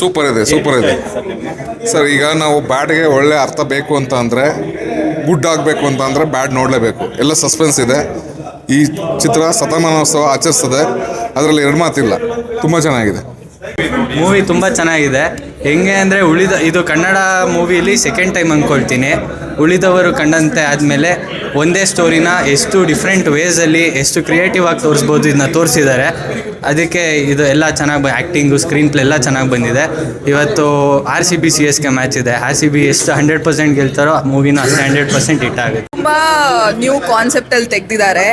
Super ಇದೆ super ಇದೆ. Sir ಈಗ ನಾವು ಬ್ಯಾಡ್ಗೆ ಒಳ್ಳೆ ಅರ್ಥ ಬೇಕು ಅಂತ ಅಂದರೆ ಗುಡ್ ಆಗಬೇಕು ಅಂತ ಅಂದರೆ ಬ್ಯಾಡ್ ನೋಡಲೇಬೇಕು. ಎಲ್ಲ ಸಸ್ಪೆನ್ಸ್ ಇದೆ. ಈ ಚಿತ್ರ ಶತಮಾನೋತ್ಸವ ಆಚರಿಸ್ತದೆ. ಅದರಲ್ಲಿ ಎರಡು ಮಾತಿಲ್ಲ. ತುಂಬ ಚೆನ್ನಾಗಿದೆ. ಮೂವಿ ತುಂಬ ಚೆನ್ನಾಗಿದೆ. ಹೆಂಗೆ ಅಂದರೆ ಉಳಿದ ಇದು ಕನ್ನಡ ಮೂವಿಲಿ ಸೆಕೆಂಡ್ ಟೈಮ್ ಅಂದ್ಕೊಳ್ತೀನಿ. ಉಳಿದವರು ಕಂಡಂತೆ ಆದಮೇಲೆ ಒಂದೇ ಸ್ಟೋರಿನ ಎಷ್ಟು ಡಿಫ್ರೆಂಟ್ ವೇಸಲ್ಲಿ ಎಷ್ಟು ಕ್ರಿಯೇಟಿವ್ ಆಗಿ ತೋರಿಸ್ಬೋದು ಇದನ್ನ ತೋರಿಸಿದ್ದಾರೆ ಅದಕ್ಕೆ ಇದು ಎಲ್ಲ ಚೆನ್ನಾಗಿ ಆ್ಯಕ್ಟಿಂಗು ಸ್ಕ್ರೀನ್ ಪ್ಲೇ ಎಲ್ಲ ಚೆನ್ನಾಗಿ ಬಂದಿದೆ. ಇವತ್ತು R C B C S K match ಇದೆ. ಆರ್ ಸಿ ಬಿ ಎಷ್ಟು ಹಂಡ್ರೆಡ್ ಪರ್ಸೆಂಟ್ ಗೆಲ್ತಾರೋ, ಆ ಮೂವಿನ ಅಷ್ಟೇ ಹಂಡ್ರೆಡ್ ಪರ್ಸೆಂಟ್ ಹಿಟ್ ಆಗುತ್ತೆ. ತುಂಬ ನ್ಯೂ ಕಾನ್ಸೆಪ್ಟಲ್ಲಿ ತೆಗೆದಿದ್ದಾರೆ.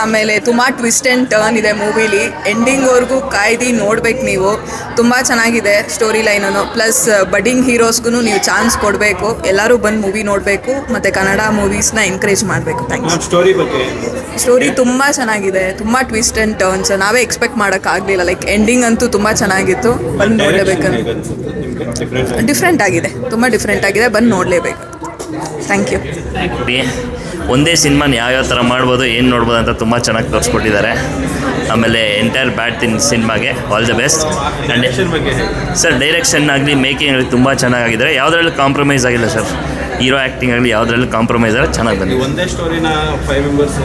ಆಮೇಲೆ ತುಂಬ ಟ್ವಿಸ್ಟ್ ಅಂಡ್ ಟರ್ನ್ ಇದೆ ಮೂವಿಲಿ. ಎಂಡಿಂಗ್ವರೆಗೂ ಕಾಯ್ದು ನೋಡ್ಬೇಕು ನೀವು. ತುಂಬ ಚೆನ್ನಾಗಿದೆ ಸ್ಟೋರಿ ಲೈನನ್ನು ಪ್ಲಸ್ ಬಡ್ಡಿಂಗ್ ಹೀರೋಸ್ಗೂ ನೀವು ಚಾನ್ಸ್ ಕೊಡಬೇಕು. ಎಲ್ಲರೂ ಬಂದು ಮೂವಿ ನೋಡಬೇಕು. ಮತ್ತು ಕನ್ನಡ ಮೂವೀಸ್ನ ಎನ್ಕರೇಜ್ ಮಾಡಬೇಕು. ಥ್ಯಾಂಕ್ಸ್ ಸ್ಟೋರಿ ಬಗ್ಗೆ? ಸ್ಟೋರಿ ತುಂಬ ಚೆನ್ನಾಗಿದೆ. ತುಂಬ ಟ್ವಿಸ್ಟ್ ಅಂಡ್ ಟರ್ನ್ಸ್ ನಾವೇ ಎಕ್ಸ್ಪೆಕ್ಟ್ ಮಾಡೋಕ್ಕಾಗಲಿಲ್ಲ ಲೈಕ್ ಎಂಡಿಂಗ್ ಅಂತೂ ತುಂಬ ಚೆನ್ನಾಗಿತ್ತು. ಬಂದು ನೋಡಲೇಬೇಕು ಡಿಫ್ರೆಂಟ್ ಡಿಫ್ರೆಂಟ್ ಆಗಿದೆ. ತುಂಬ ಡಿಫ್ರೆಂಟ್ ಆಗಿದೆ. ಬಂದು ನೋಡಲೇಬೇಕು. ಥ್ಯಾಂಕ್ ಯು ಒಂದೇ ಸಿನಿಮಾನ ಯಾವ್ಯಾವ ಥರ ಮಾಡ್ಬೋದು ಏನು ನೋಡ್ಬೋದು ಅಂತ ತುಂಬ ಚೆನ್ನಾಗಿ ತೋರಿಸ್ಕೊಟ್ಟಿದ್ದಾರೆ. ಆಮೇಲೆ ಎಂಟೈರ್ ಬ್ಯಾಟ್ ತಿನ್ ಸಿನಿಮಾಗೆ all the best and sir direction ಆಗಲಿ ಮೇಕಿಂಗ್ ಆಗಲಿ ತುಂಬ ಚೆನ್ನಾಗಿದ್ದಾರೆ ಯಾವುದ್ರಲ್ಲಿ ಕಾಂಪ್ರಮೈಸ್ ಆಗಿಲ್ಲ ಸರ್. ಹೀರೋ ಆ್ಯಕ್ಟಿಂಗ್ ಆಗಲಿ ಯಾವುದ್ರಲ್ಲಿ ಕಾಂಪ್ರಮೈಸ್ ಆದರೆ ಚೆನ್ನಾಗಿ ಬಂದಿದೆ. ಒಂದೇ ಸ್ಟೋರಿನ ಫೈವ್ ಮೆಂಬರ್ಸ್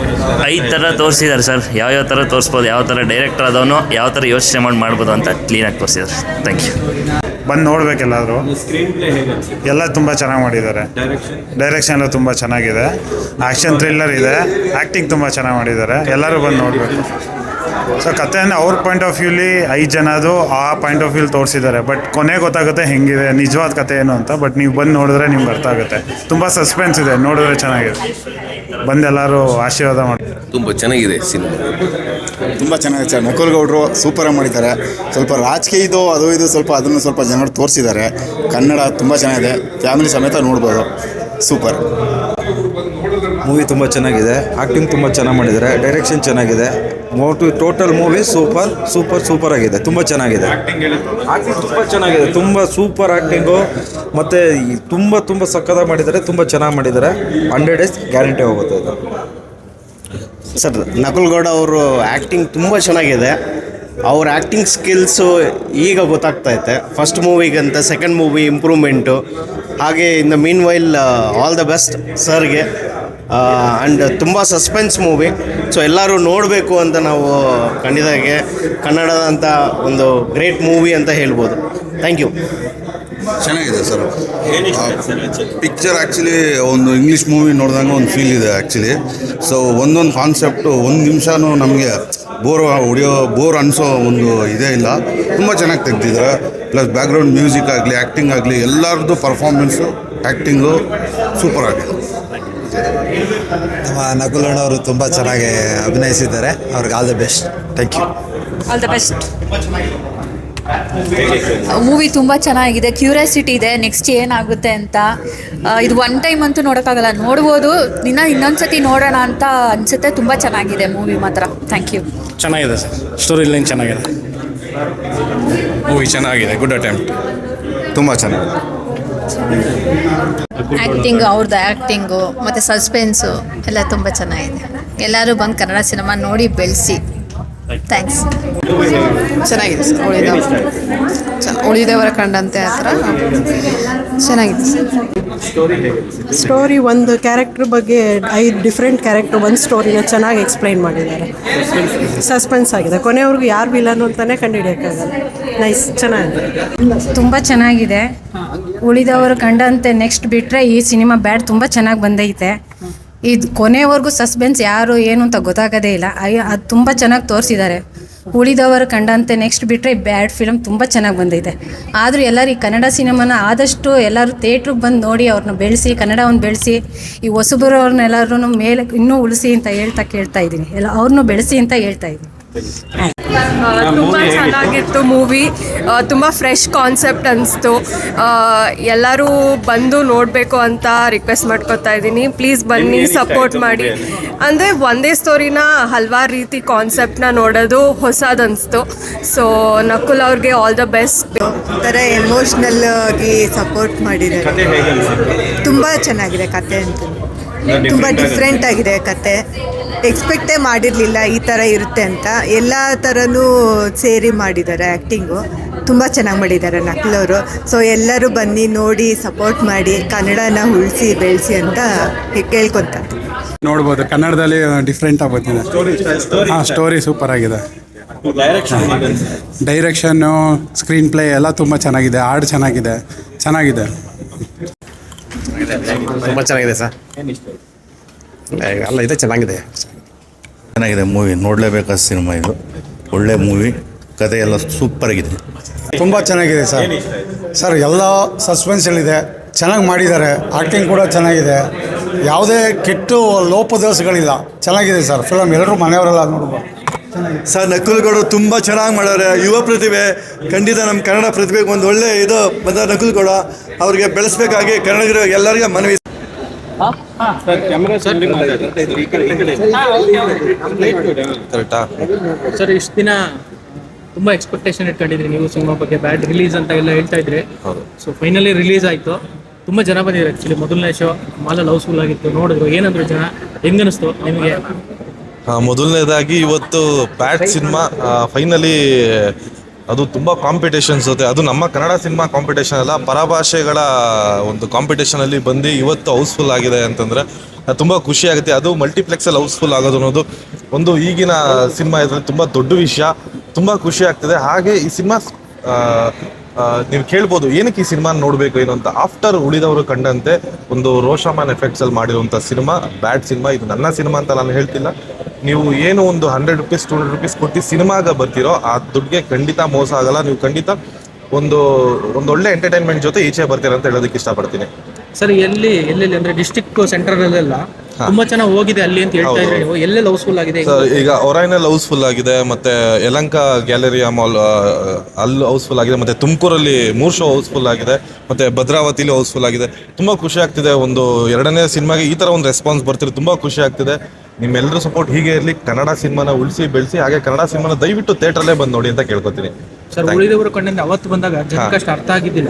ಐದು ಥರ ತೋರಿಸಿದ್ದಾರೆ ಸರ್. ಯಾವ್ಯಾವ ಥರ ತೋರಿಸ್ಬೋದು ಯಾವ ಥರ ಡೈರೆಕ್ಟರ್ ಆದವನು ಯಾವ ಥರ ಯೋಚನೆ ಮಾಡಿ ಮಾಡ್ಬೋದು ಅಂತ ಕ್ಲೀನಾಗಿ ತೋರಿಸಿದ್ದಾರೆ. ಥ್ಯಾಂಕ್ ಯು ಬಂದು ನೋಡ್ಬೇಕೆಲ್ಲಾದರೂ ಸ್ಕ್ರೀನ್ ಪ್ಲೇ ಹೇಗೆ ಎಲ್ಲ ತುಂಬ ಚೆನ್ನಾಗಿ ಮಾಡಿದ್ದಾರೆ. ಡೈರೆಕ್ಷನ್ ಡೈರೆಕ್ಷನ್ ಎಲ್ಲ ತುಂಬ ಚೆನ್ನಾಗಿದೆ. ಆ್ಯಕ್ಷನ್ ಥ್ರಿಲ್ಲರ್ ಇದೆ. ಆ್ಯಕ್ಟಿಂಗ್ ತುಂಬ ಚೆನ್ನಾಗಿ ಮಾಡಿದ್ದಾರೆ. ಎಲ್ಲರೂ ಬಂದು ನೋಡಬೇಕು. ಸೊ ಕಥೆಯನ್ನು ಅವ್ರ ಪಾಯಿಂಟ್ ಆಫ್ ವ್ಯೂಲಿ ಐದು ಜನದು ಆ ಪಾಯಿಂಟ್ ಆಫ್ ವ್ಯೂಲಿ ತೋರಿಸಿದ್ದಾರೆ. ಬಟ್ ಕೊನೆ ಗೊತ್ತಾಗುತ್ತೆ ಹೆಂಗಿದೆ ನಿಜವಾದ ಕಥೆ ಏನು ಅಂತ. ಬಟ್ ನೀವು ಬಂದು ನೋಡಿದ್ರೆ ನಿಮ್ಗೆ ಅರ್ಥ ಆಗುತ್ತೆ. ತುಂಬ ಸಸ್ಪೆನ್ಸ್ ಇದೆ ನೋಡಿದ್ರೆ ಚೆನ್ನಾಗಿದೆ. ಬಂದೆಲ್ಲರೂ ಆಶೀರ್ವಾದ ಮಾಡಿ. ತುಂಬ ಚೆನ್ನಾಗಿದೆ ಸಿನಿಮಾ. ತುಂಬ ಚೆನ್ನಾಗಿದೆ ಸರ್ ನಕುಲ್ ಗೌಡರು ಸೂಪರಾಗಿ ಮಾಡಿದ್ದಾರೆ. ಸ್ವಲ್ಪ ರಾಜಕೀಯ ಇದು, ಅದು ಇದು ಸ್ವಲ್ಪ ಅದನ್ನು ಸ್ವಲ್ಪ ಜನರು ತೋರಿಸಿದ್ದಾರೆ. ಕನ್ನಡ ತುಂಬ ಚೆನ್ನಾಗಿದೆ. ಫ್ಯಾಮಿಲಿ ಸಮೇತ ನೋಡ್ಬೋದು. ಸೂಪರ್. ಮೂವಿ ತುಂಬ ಚೆನ್ನಾಗಿದೆ. ಆ್ಯಕ್ಟಿಂಗ್ ತುಂಬ ಚೆನ್ನಾಗಿ ಮಾಡಿದ್ದಾರೆ. ಡೈರೆಕ್ಷನ್ ಚೆನ್ನಾಗಿದೆ. ಮೋಟು total movie super super super ಆಗಿದೆ. ತುಂಬ ಚೆನ್ನಾಗಿದೆ. ಆ್ಯಕ್ಟಿಂಗ್ ತುಂಬ ಚೆನ್ನಾಗಿದೆ. ತುಂಬ ಸೂಪರ್ ಆ್ಯಕ್ಟಿಂಗು ಮತ್ತು ತುಂಬ ತುಂಬ ಸಕ್ಕತ್ತಾಗಿ ಮಾಡಿದ್ದಾರೆ. ತುಂಬ ಚೆನ್ನಾಗಿ ಮಾಡಿದ್ದಾರೆ. ಹಂಡ್ರೆಡ್ ಡೇಸ್ ಗ್ಯಾರಂಟಿ ಹೋಗುತ್ತೆ ಇದು. ಸರ್ ನಕುಲ್ ಗೌಡ ಅವರು ಆ್ಯಕ್ಟಿಂಗ್ ತುಂಬ ಚೆನ್ನಾಗಿದೆ. ಅವ್ರ ಆ್ಯಕ್ಟಿಂಗ್ ಸ್ಕಿಲ್ಸು ಈಗ ಗೊತ್ತಾಗ್ತೈತೆ ಫಸ್ಟ್ ಮೂವಿಗಂತ ಸೆಕೆಂಡ್ ಮೂವಿ ಇಂಪ್ರೂವ್ಮೆಂಟು ಹಾಗೆ in the meanwhile all the best ಸರ್ಗೆ ಆ್ಯಂಡ್ ತುಂಬ ಸಸ್ಪೆನ್ಸ್ ಮೂವಿ ಸೊ ಎಲ್ಲರೂ ನೋಡಬೇಕು ಅಂತ ನಾವು ಖಂಡಿತಾಗೆ ಕನ್ನಡದಂಥ ಒಂದು ಗ್ರೇಟ್ ಮೂವಿ ಅಂತ ಹೇಳ್ಬೋದು. ಥ್ಯಾಂಕ್ ಯು ಚೆನ್ನಾಗಿದೆ ಸರ್. ಪಿಕ್ಚರ್ ಆ್ಯಕ್ಚುಲಿ ಒಂದು ಇಂಗ್ಲೀಷ್ ಮೂವಿ ನೋಡಿದಂಗೆ ಒಂದು ಫೀಲ್ ಇದೆ ಆ್ಯಕ್ಚುಲಿ ಸೊ ಒಂದೊಂದು ಕಾನ್ಸೆಪ್ಟು ಒಂದು ನಿಮಿಷನೂ ನಮಗೆ ಬೋರ್ ಹೊಡಿಯೋ ಬೋರ್ ಅನಿಸೋ ಒಂದು ಇದೇ ಇಲ್ಲ. ತುಂಬ ಚೆನ್ನಾಗಿ ತೆಗ್ದಿದ್ದಾರೆ. ಪ್ಲಸ್ ಬ್ಯಾಕ್ಗ್ರೌಂಡ್ ಮ್ಯೂಸಿಕ್ ಆಗಲಿ ಆ್ಯಕ್ಟಿಂಗ್ ಆಗಲಿ ಎಲ್ಲರದ್ದು ಪರ್ಫಾರ್ಮೆನ್ಸು ಆ್ಯಕ್ಟಿಂಗು ಸೂಪರ್ ಆಗಿದೆ. ನಮ್ಮ ನಕುಲಣ್ಣವರು ತುಂಬ ಚೆನ್ನಾಗಿ ಅಭಿನಯಿಸಿದ್ದಾರೆ. ಅವ್ರಿಗೆ all the best thank you all the best movie ತುಂಬ ಚೆನ್ನಾಗಿದೆ. ಕ್ಯೂರಿಯಾಸಿಟಿ ಇದೆ. ನೆಕ್ಸ್ಟ್ ಏನಾಗುತ್ತೆ ಅಂತ. ಇದು ಒನ್ ಟೈಮ್ ಅಂತೂ ನೋಡೋಕ್ಕಾಗಲ್ಲ. ನೋಡ್ಬೋದು. ಇನ್ನ ಇನ್ನೊಂದ್ಸತಿ ನೋಡೋಣ ಅಂತ ಅನ್ಸುತ್ತೆ. ತುಂಬ ಚೆನ್ನಾಗಿದೆ ಮೂವಿ ಮಾತ್ರ. ಥ್ಯಾಂಕ್ ಯು ಚೆನ್ನಾಗಿದೆ ಸರ್. ಸ್ಟೋರಿ ಲೈನ್ ಚೆನ್ನಾಗಿದೆ. ಮೂವಿ ಚೆನ್ನಾಗಿದೆ. ಗುಡ್ ಅಟೆಂಪ್ಟ್ ತುಂಬ ಚೆನ್ನಾಗಿದೆ. ಆ್ಯಕ್ಟಿಂಗು ಅವ್ರದ್ದು ಆ್ಯಕ್ಟಿಂಗು ಮತ್ತು ಸಸ್ಪೆನ್ಸು ಎಲ್ಲ ತುಂಬ ಚೆನ್ನಾಗಿದೆ. ಎಲ್ಲರೂ ಬಂದು ಕನ್ನಡ ಸಿನಿಮಾ ನೋಡಿ ಬೆಳೆಸಿ. ಥ್ಯಾಂಕ್ಸ್ ಚೆನ್ನಾಗಿದೆ ಸರ್ ಉಳಿದವ. ಉಳಿದವರ ಕಂಡಂತೆ ಆ ಥರ. ಚೆನ್ನಾಗಿದೆ ಸರ್. ಸ್ಟೋರಿ ಒಂದು ಕ್ಯಾರೆಕ್ಟರ್ ಬಗ್ಗೆ ಐದು ಡಿಫ್ರೆಂಟ್ ಕ್ಯಾರೆಕ್ಟರ್ ಒಂದು ಸ್ಟೋರಿನ ಚೆನ್ನಾಗಿ ಎಕ್ಸ್ಪ್ಲೈನ್ ಮಾಡಿದ್ದಾರೆ. ಸಸ್ಪೆನ್ಸ್ ಆಗಿದೆ. ಕೊನೆವರೆಗೂ ಯಾರು ವಿಲನ್ ಅಂತಾನೆ ಕಂಡುಹಿಡಿಯೋಕ್ಕಾಗಲ್ಲ. ನೈಸ್ ಚೆನ್ನಾಗಿದೆ. ತುಂಬ ಚೆನ್ನಾಗಿದೆ. ಉಳಿದವರು ಕಂಡಂತೆ ನೆಕ್ಸ್ಟ್ ಬಿಟ್ಟರೆ ಈ ಸಿನಿಮಾ ಬ್ಯಾಡ್ ತುಂಬ ಚೆನ್ನಾಗಿ ಬಂದೈತೆ. ಇದು ಕೊನೆವರೆಗೂ ಸಸ್ಪೆನ್ಸ್ ಯಾರು ಏನು ಅಂತ ಗೊತ್ತಾಗೋದೇ ಇಲ್ಲ. ಅಯ್ಯ ಅದು ತುಂಬ ಚೆನ್ನಾಗಿ ತೋರಿಸಿದ್ದಾರೆ. ಉಳಿದವರು ಕಂಡಂತೆ ನೆಕ್ಸ್ಟ್ ಬಿಟ್ಟರೆ ಬ್ಯಾಡ್ ಫಿಲಮ್ ತುಂಬ ಚೆನ್ನಾಗಿ ಬಂದಿದೆ. ಆದರೂ ಎಲ್ಲರೂ ಈ ಕನ್ನಡ ಸಿನಿಮಾನ ಆದಷ್ಟು ಎಲ್ಲರೂ ಥಿಯೇಟ್ರಿಗೆ ಬಂದು ನೋಡಿ ಅವ್ರನ್ನ ಬೆಳೆಸಿ ಕನ್ನಡವನ್ನು ಬೆಳೆಸಿ ಈ ಹೊಸಬರವ್ರನ್ನೆಲ್ಲರೂ ಮೇಲೆ ಇನ್ನೂ ಉಳಿಸಿ ಅಂತ ಹೇಳ್ತಾ ಕೇಳ್ತಾ ಇದ್ದೀನಿ. ಎಲ್ಲ ಅವ್ರನ್ನೂ ಬೆಳೆಸಿ ಅಂತ ಹೇಳ್ತಾ ಇದ್ದೀನಿ. ತುಂಬ ಚೆನ್ನಾಗಿತ್ತು ಮೂವಿ ತುಂಬ ಫ್ರೆಶ್ ಕಾನ್ಸೆಪ್ಟ್ ಅನಿಸ್ತು. ಎಲ್ಲರೂ ಬಂದು ನೋಡಬೇಕು ಅಂತ ರಿಕ್ವೆಸ್ಟ್ ಮಾಡ್ಕೊತಾ ಇದ್ದೀನಿ. ಪ್ಲೀಸ್ ಬನ್ನಿ ಸಪೋರ್ಟ್ ಮಾಡಿ. ಅಂದರೆ ಒಂದೇ ಸ್ಟೋರಿನ ಹಲವಾರು ರೀತಿ ಕಾನ್ಸೆಪ್ಟ್ನ ನೋಡೋದು ಹೊಸದನ್ನಿಸ್ತು ಸೊ ನಕುಲ್ ಅವ್ರಿಗೆ ಆಲ್ ದ ಬೆಸ್ಟ್ ಒಂಥರ ಎಮೋಷ್ನಲ್ ಆಗಿ ಸಪೋರ್ಟ್ ಮಾಡಿದ್ದಾರೆ. ತುಂಬ ಚೆನ್ನಾಗಿದೆ ಕತೆ ಅಂತ. ತುಂಬ ಡಿಫ್ರೆಂಟ್ ಆಗಿದೆ ಕತೆ. ಎಕ್ಸ್ಪೆಕ್ಟೇ ಮಾಡಿರಲಿಲ್ಲ ಈ ಥರ ಇರುತ್ತೆ ಅಂತ. ಎಲ್ಲ ಥರನೂ ಸೇರಿ ಮಾಡಿದ್ದಾರೆ ಆ್ಯಕ್ಟಿಂಗು ತುಂಬ ಚೆನ್ನಾಗಿ ಮಾಡಿದ್ದಾರೆ ನಕ್ಲವರು. ಸೊ ಎಲ್ಲರೂ ಬನ್ನಿ ನೋಡಿ ಸಪೋರ್ಟ್ ಮಾಡಿ ಕನ್ನಡನ ಉಳಿಸಿ ಬೆಳೆಸಿ ಅಂತ ಕೇಳ್ಕೊತ ನೋಡ್ಬೋದು ಕನ್ನಡದಲ್ಲಿ ಡಿಫ್ರೆಂಟ್ ಆಗಿ ಬಂದಿದೆ ಹಾಂ ಸ್ಟೋರಿ ಸೂಪರ್ ಆಗಿದೆ. ಡೈರೆಕ್ಷನ್ ಡೈರೆಕ್ಷನ್ನು ಸ್ಕ್ರೀನ್ ಪ್ಲೇ ಎಲ್ಲ ತುಂಬ ಚೆನ್ನಾಗಿದೆ ಹಾಡು ಚೆನ್ನಾಗಿದೆ ಚೆನ್ನಾಗಿದೆ. ತುಂಬ ಚೆನ್ನಾಗಿದೆ ಸರ್. ಎಲ್ಲ ಇದೆ ಚೆನ್ನಾಗಿದೆ. ಚೆನ್ನಾಗಿದೆ ಮೂವಿ ನೋಡಲೇಬೇಕಾದ ಸಿನಿಮಾ ಇದು? ಒಳ್ಳೆ ಮೂವಿ ಕತೆ ಎಲ್ಲ ಸೂಪರ್ ಆಗಿದೆ ತುಂಬ ಚೆನ್ನಾಗಿದೆ ಸರ್. ಸರ್ ಎಲ್ಲ ಸಸ್ಪೆನ್ಸಲ್ಲಿದೆ. ಚೆನ್ನಾಗಿ ಮಾಡಿದ್ದಾರೆ. ಆ್ಯಕ್ಟಿಂಗ್ ಕೂಡ ಚೆನ್ನಾಗಿದೆ. ಯಾವುದೇ ಕೆಟ್ಟು ಲೋಪದೋಷಗಳಿಲ್ಲ. ಚೆನ್ನಾಗಿದೆ ಸರ್. ಫಿಲಮ್ ಎಲ್ಲರೂ ಮನೆಯವರೆಲ್ಲ ನೋಡ್ಬೋದು. ಸರ್ ನಕುಲ್ಗೌಡರು ತುಂಬ ಚೆನ್ನಾಗಿ ಮಾಡೋರೆ ಯುವ ಪ್ರತಿಭೆ ಖಂಡಿತ ನಮ್ಮ ಕನ್ನಡ ಪ್ರತಿಭೆಗೆ ಒಂದು ಒಳ್ಳೆ ಇದು ಬಂದ ನಕುಲ್ಗೌಡ ಅವ್ರಿಗೆ ಬೆಳೆಸ್ಬೇಕಾಗಿ ಕನ್ನಡಿಗರು ಎಲ್ಲರಿಗೆ ಮನವಿ ಕರೆಕ್ಟಾ ಸರ್ ಇಷ್ಟು ದಿನ ತುಂಬಾ ಎಕ್ಸ್ಪೆಕ್ಟೇಷನ್ ಇಟ್ಕೊಂಡಿದ್ರಿ ನೀವು ಸಿನಿಮಾ ಬಗ್ಗೆ. ಬ್ಯಾಡ್ ರಿಲೀಸ್ ಅಂತ ಎಲ್ಲ ಹೇಳ್ತಾ ಇದ್ರಿ. ಸೊ ಫೈನಲಿ ರಿಲೀಸ್ ಆಯ್ತು. ತುಂಬಾ ಜನ ಬಂದಿದ್ರು ಆಕ್ಚುಲಿ ಮೊದಲನೇ ಶೋ ಮಾಲಲ್ಲಿ ಹೌಸ್ಫುಲ್ ಆಗಿತ್ತು. ನೋಡಿದ್ರು ಏನಂದ್ರು ಜನ ಹೆಂಗನಿಸ್ತು ನಿಮಗೆ? ಮೊದಲನೇದಾಗಿ ಇವತ್ತು ಬ್ಯಾಟ್ ಸಿನಿಮಾ ಫೈನಲಿ ಅದು ತುಂಬ ಕಾಂಪಿಟೇಷನ್ಸ್ ಜೊತೆ, ಅದು ನಮ್ಮ ಕನ್ನಡ ಸಿನಿಮಾ ಕಾಂಪಿಟೇಷನ್ ಅಲ್ಲ, ಪರಭಾಷೆಗಳ ಒಂದು ಕಾಂಪಿಟೇಷನಲ್ಲಿ ಬಂದು ಇವತ್ತು ಹೌಸ್ಫುಲ್ ಆಗಿದೆ ಅಂತಂದರೆ ತುಂಬ ಖುಷಿ ಆಗುತ್ತೆ. ಅದು ಮಲ್ಟಿಪ್ಲೆಕ್ಸಲ್ಲಿ ಹೌಸ್ಫುಲ್ ಆಗೋದು ಅನ್ನೋದು ಒಂದು ಈಗಿನ ಸಿನಿಮಾ ಇದರಲ್ಲಿ ತುಂಬ ದೊಡ್ಡ ವಿಷಯ. ತುಂಬ ಖುಷಿ ಆಗ್ತದೆ. ಹಾಗೆ ಈ ಸಿನಿಮಾ ನೀವು ಕೇಳ್ಬೋದು, ಏನಕ್ಕೆ ಈ ಸಿನಿಮಾ ನೋಡಬೇಕು ಏನು ಅಂತ. ಆಫ್ಟರ್ ಉಳಿದವರು ಕಂಡಂತೆ, ಒಂದು ರೋಷಾಮನ್ ಎಫೆಕ್ಟ್ಸ್ ಅಲ್ಲಿ ಮಾಡಿರುವಂಥ ಸಿನಿಮಾ ಬ್ಯಾಡ್ ಸಿನಿಮಾ ಇದು ನನ್ನ ಸಿನಿಮಾ ಅಂತ ನಾನು ಹೇಳ್ತಿಲ್ಲ. ನೀವು ಏನು ಒಂದು hundred rupees two hundred rupees ಕೊಟ್ಟು ಸಿನಿಮಾಗ ಬರ್ತಿರೋ ಆ ದುಡ್ಡಿಗೆ ಖಂಡಿತ ಮೋಸ ಆಗಲ್ಲ. ನೀವು ಖಂಡಿತ ಒಂದು ಒಂದು ಒಳ್ಳೆ ಎಂಟರ್ಟೈನ್ಮೆಂಟ್ ಜೊತೆ ಈಚೆ ಬರ್ತೀರ ಅಂತ ಹೇಳೋದಕ್ಕೆ ಇಷ್ಟಪಡ್ತೀನಿ. ಸರ್ ಎಲ್ಲಿ ಎಲ್ಲೆಲ್ಲಿ ಅಂದ್ರೆ ಡಿಸ್ಟಿಕ್ ಸೆಂಟ್ರಲ್ಲೆಲ್ಲ ತುಂಬಾ ಚೆನ್ನಾಗಿ ಹೋಗಿದೆ ಅಲ್ಲಿ ಅಂತ ಹೇಳ್ತಾ ಇದ್ರೆ ನೀವು. ಎಲ್ಲೆಲ್ಲಿ ಹೌಸ್ಫುಲ್ ಆಗಿದೆ? ಸರ್ ಈಗ ಒರೈನಲ್ಲಿ ಹೌಸ್ಫುಲ್ ಆಗಿದೆ ಮತ್ತೆ ಯಲಂಕ ಗ್ಯಾಲರಿಯಾ ಮಾಲ್ ಅಲ್ಲಿ ಹೌಸ್ಫುಲ್ ಆಗಿದೆ ಮತ್ತೆ ತುಮಕೂರಲ್ಲಿ ಮೂರ್ ಶೋ ಹೌಸ್ಫುಲ್ ಆಗಿದೆ ಮತ್ತೆ ಭದ್ರಾವತಿಲಿ ಹೌಸ್ಫುಲ್ ಆಗಿದೆ. ತುಂಬಾ ಖುಷಿ ಆಗ್ತಿದೆ ಒಂದು ಎರಡನೇ ಸಿನಿಮಾಗೆ ಈ ತರ ಒಂದು ರೆಸ್ಪಾನ್ಸ್ ಬರ್ತಿರೋದು ತುಂಬಾ ಖುಷಿ ಆಗ್ತಿದೆ. ನಿಮ್ಮೆಲ್ಲರೂ ಸಪೋರ್ಟ್ ಹೀಗೆ ಇರಲಿ ಕನ್ನಡ ಸಿನಿಮಾನ ಉಳಿಸಿ ಬೆಳೆಸಿ ಹಾಗೆ ಕನ್ನಡ ಸಿನಿಮಾನ ದಯವಿಟ್ಟು ಥಿಯೇಟ್ರಲ್ಲೇ ಬಂದು ನೋಡಿ ಅಂತ ಕೇಳ್ಕೊತೀನಿ. ಸರ್ ಉಳಿದವರು ಕಣ್ಣಿಂದ ಅವತ್ತು ಬಂದಾಗ ಜನಕ್ಕೆ ಅಷ್ಟು ಅರ್ಥ ಆಗಿದ್ದಿಲ್ಲ.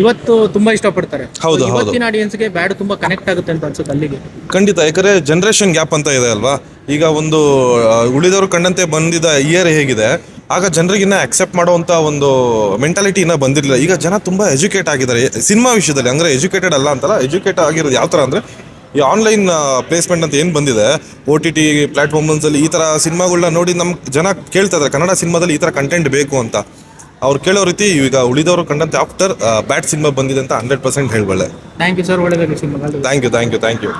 ಇವತ್ತು ತುಂಬಾ ಇಷ್ಟಪಡ್ತಾರೆ. ಹೌದು, ಹೌದು. ಇವತ್ತಿನ ಆಡಿಯನ್ಸ್ಗೆ ಬ್ಯಾಡ್ ತುಂಬಾ ಕನೆಕ್ಟ್ ಆಗುತ್ತೆ ಅಂತ ಅನ್ಸುತ್ತೆ ಅಲ್ಲಿಗೆ. ಖಂಡಿತ ಯಾಕಂದ್ರೆ ಜನರೇಷನ್ ಗ್ಯಾಪ್ ಅಂತ ಇದೆ ಅಲ್ವಾ? ಈಗ ಒಂದು ಉಳಿದವರು ಕಂಡಂತೆ ಬಂದಿದ್ದ ಇಯರ್ ಹೇಗಿದೆ. ಆಗ ಜನರಿಗೆ ಇನ್ನ ಅಕ್ಸೆಪ್ಟ್ ಮಾಡುವಂತ ಒಂದು ಮೆಂಟಾಲಿಟಿ ಇನ್ನ ಬಂದಿರಲಿಲ್ಲ. ಈಗ ಜನ ತುಂಬಾ ಎಜುಕೇಟ್ ಆಗಿದ್ದಾರೆ. ಸಿನಿಮಾ ವಿಷಯದಲ್ಲಿ ಅಂದ್ರೆ ಎಜುಕೇಟೆಡ್ ಅಲ್ಲ ಅಂತಲ್ಲ ಎಜುಕೇಟ್ ಆಗಿರೋದು ಯಾವ ತರ ಅಂದರೆ ಈ ಆನ್ಲೈನ್ ಪ್ಲೇಸ್ಮೆಂಟ್ ಅಂತ ಏನು ಬಂದಿದೆ? ಒ ಟಿ ಟಿ ಪ್ಲ್ಯಾಟ್ಫಾರ್ಮ್ಸಲ್ಲಿ ಈ ಥರ ಸಿನಿಮಾಗಳನ್ನ ನೋಡಿ ನಮ್ಮ ಜನ ಕೇಳ್ತಾ ಇದ್ದಾರೆ ಕನ್ನಡ ಸಿನಿಮಾದಲ್ಲಿ ಈ ಥರ ಕಂಟೆಂಟ್ ಬೇಕು ಅಂತ. ಅವ್ರು ಕೇಳೋ ರೀತಿ ಈಗ ಉಳಿದವರು ಕಂಡಂತೆ ಆಫ್ಟರ್ ಬ್ಯಾಟ್ ಸಿನಿಮಾ ಬಂದಿದೆ ಅಂತ ಹಂಡ್ರೆಡ್ ಪರ್ಸೆಂಟ್ ಹೇಳಬಲ್ಲೆ. Thank you sir thank you thank you thank you